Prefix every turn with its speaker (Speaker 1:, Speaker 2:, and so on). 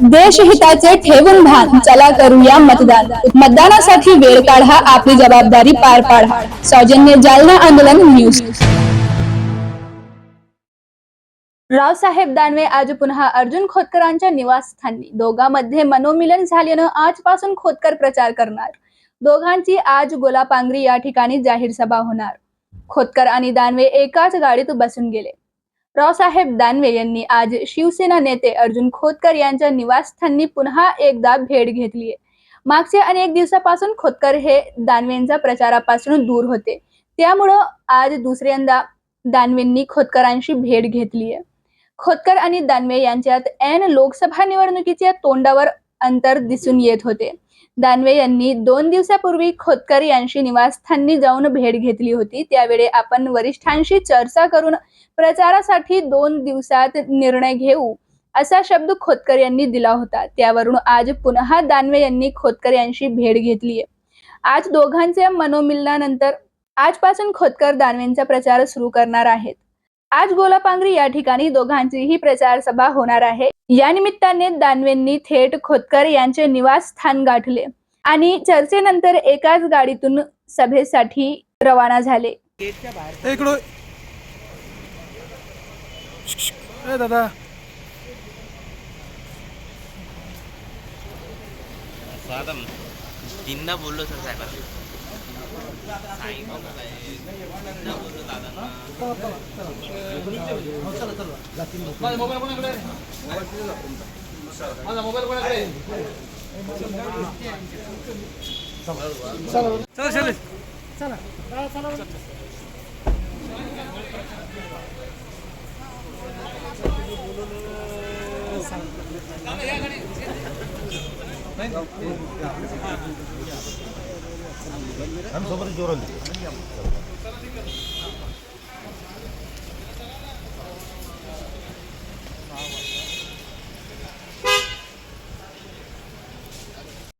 Speaker 1: देशहिताचे ठेवून भान चला करूया मतदान. मतदानासाठी वेळ काढा आपली जबाबदारी पार पाडा. सौजन्य जालना आंदोलन न्यूज. रावसाहेब दानवे आज पुन्हा अर्जुन खोतकरांच्या निवासस्थानी. दोघांमध्ये मनोमिलन झाल्यानं आजपासून खोतकर प्रचार करणार. दोघांची आज गोलापांगरी या ठिकाणी जाहीर सभा होणार. खोतकर आणि दानवे एकाच गाडीत बसून गेले. रावसाहेब दानवे यांनी आज शिवसेना नेते अर्जुन खोतकर यांच्या निवासस्थानी पुन्हा एकदा भेट घेतली आहे. मागच्या अनेक दिवसापासून खोतकर हे दानवेंच्या प्रचारापासून दूर होते. त्यामुळं आज दुसऱ्यांदा दानवेंनी खोतकरांशी भेट घेतली आहे. खोतकर आणि दानवे यांच्यात ऐन लोकसभा निवडणुकीच्या तोंडावर अंतर दिसून येत होते. दानवे यांनी दोन दिवसापूर्वी खोतकर यांची निवासस्थानी जाऊन भेट घेतली होती. त्यावेळी आपण वरिष्ठांशी चर्चा करून प्रचारासाठी दोन दिवसात निर्णय घेऊ असा शब्द खोतकर यांनी दिला होता. त्यावरून आज पुन्हा दानवे यांनी खोतकर यांची भेट घेतली आहे. आज दोघांच्या मनोमिलनानंतर आजपासून खोतकर दानवेंचा प्रचार सुरू करणार आहेत. आज गोलापांगरी या ठिकाणी दोघांचीही प्रचार सभा होणार आहे. या निमित्ताने दानवेंनी थेट खोतकर यांचे निवासस्थान गाठले आणि चर्चेनंतर एकाच गाडीतून सभेसाठी रवाना झाले.
Speaker 2: दादा.
Speaker 3: तीनदा बोललो सर साहेबांना. सांगितलं काय तीनदा बोललो दादांना
Speaker 2: चला चले